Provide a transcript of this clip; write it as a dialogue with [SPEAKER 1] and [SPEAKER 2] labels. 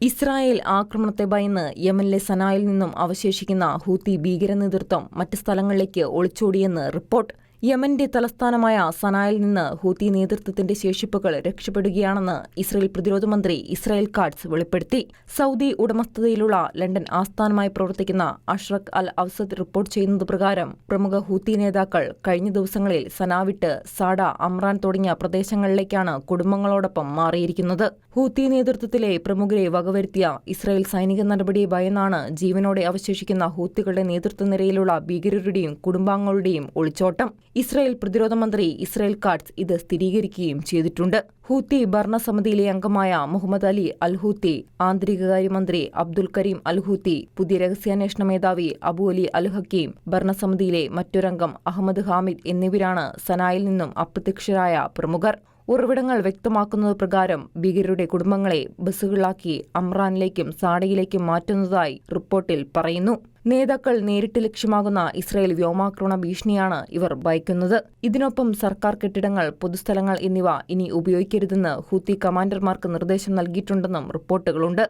[SPEAKER 1] Israel ആക്രമണത്തെ ഭയന്ന് യമനിലെ സനായിൽ നിന്നും അവശേഷിക്കുന്ന ഹൂത്തി ഭീകര നേതൃത്വം മറ്റ് സ്ഥലങ്ങളിലേക്ക് ഒളിച്ചോടിയെന്ന് റിപ്പോർട്ട്. യമന്റെ തലസ്ഥാനമായ സനായിൽ നിന്ന് ഹൂത്തി നേതൃത്വത്തിന്റെ ശേഷിപ്പുകൾ രക്ഷപ്പെടുകയാണെന്ന് ഇസ്രയേൽ പ്രതിരോധ മന്ത്രി ഇസ്രായേൽ കാട്സ് വെളിപ്പെടുത്തി. സൗദി ഉടമസ്ഥതയിലുള്ള ലണ്ടൻ ആസ്ഥാനമായി പ്രവർത്തിക്കുന്ന അഷ്റഖ് അൽ അവസദ് റിപ്പോർട്ട് ചെയ്യുന്നത് പ്രകാരം പ്രമുഖ ഹൂത്തി നേതാക്കൾ കഴിഞ്ഞ ദിവസങ്ങളിൽ സനാവിട്ട് സാഡ അമ്രാൻ തുടങ്ങിയ പ്രദേശങ്ങളിലേക്കാണ് കുടുംബങ്ങളോടൊപ്പം മാറിയിരിക്കുന്നത്. ഹൂത്തി നേതൃത്വത്തിലെ പ്രമുഖരെ വകവരുത്തിയ ഇസ്രായേൽ സൈനിക നടപടി ഭയന്നാണ് ജീവനോടെ അവശേഷിക്കുന്ന ഹൂത്തികളുടെ നേതൃത്വ നിരയിലുള്ള ഭീകരരുടെയും കുടുംബാംഗങ്ങളുടെയും ഒളിച്ചോട്ടം. ഇസ്രായേൽ പ്രതിരോധ മന്ത്രി ഇസ്രായേൽ കാട്സ് ഇത് സ്ഥിരീകരിക്കുകയും ചെയ്തിട്ടുണ്ട്. ഹൂത്തി ഭരണസമിതിയിലെ അംഗമായ മുഹമ്മദ് അലി അൽഹൂത്തി ആന്തരികകാര്യമന്ത്രി അബ്ദുൽ കരീം അൽഹൂത്തി പുതിയ രഹസ്യാന്വേഷണ മേധാവി അബു അലി അൽ ഹക്കീം ഭരണസമിതിയിലെ മറ്റൊരംഗം അഹമ്മദ് ഹാമിദ് എന്നിവരാണ് സനായിൽ നിന്നും അപ്രത്യക്ഷരായ പ്രമുഖർ. ഉറവിടങ്ങൾ വ്യക്തമാക്കുന്നത് പ്രകാരം ഭീകരരുടെ കുടുംബങ്ങളെ ബസ്സുകളാക്കി അമ്രാനിലേക്കും സാഡയിലേക്കും മാറ്റുന്നതായി റിപ്പോർട്ടിൽ പറയുന്നു. നേതാക്കൾ നേരിട്ട് ലക്ഷ്യമാകുന്ന ഇസ്രായേൽ വ്യോമാക്രമണ ഭീഷണിയാണ് ഇവർ ഭയക്കുന്നത്. ഇതിനൊപ്പം സർക്കാർ കെട്ടിടങ്ങൾ പൊതുസ്ഥലങ്ങൾ എന്നിവ ഇനി ഉപയോഗിക്കരുതെന്ന് ഹൂത്തി കമാൻഡർമാർക്ക് നിർദ്ദേശം നൽകിയിട്ടുണ്ടെന്നും റിപ്പോർട്ടുകളുണ്ട്.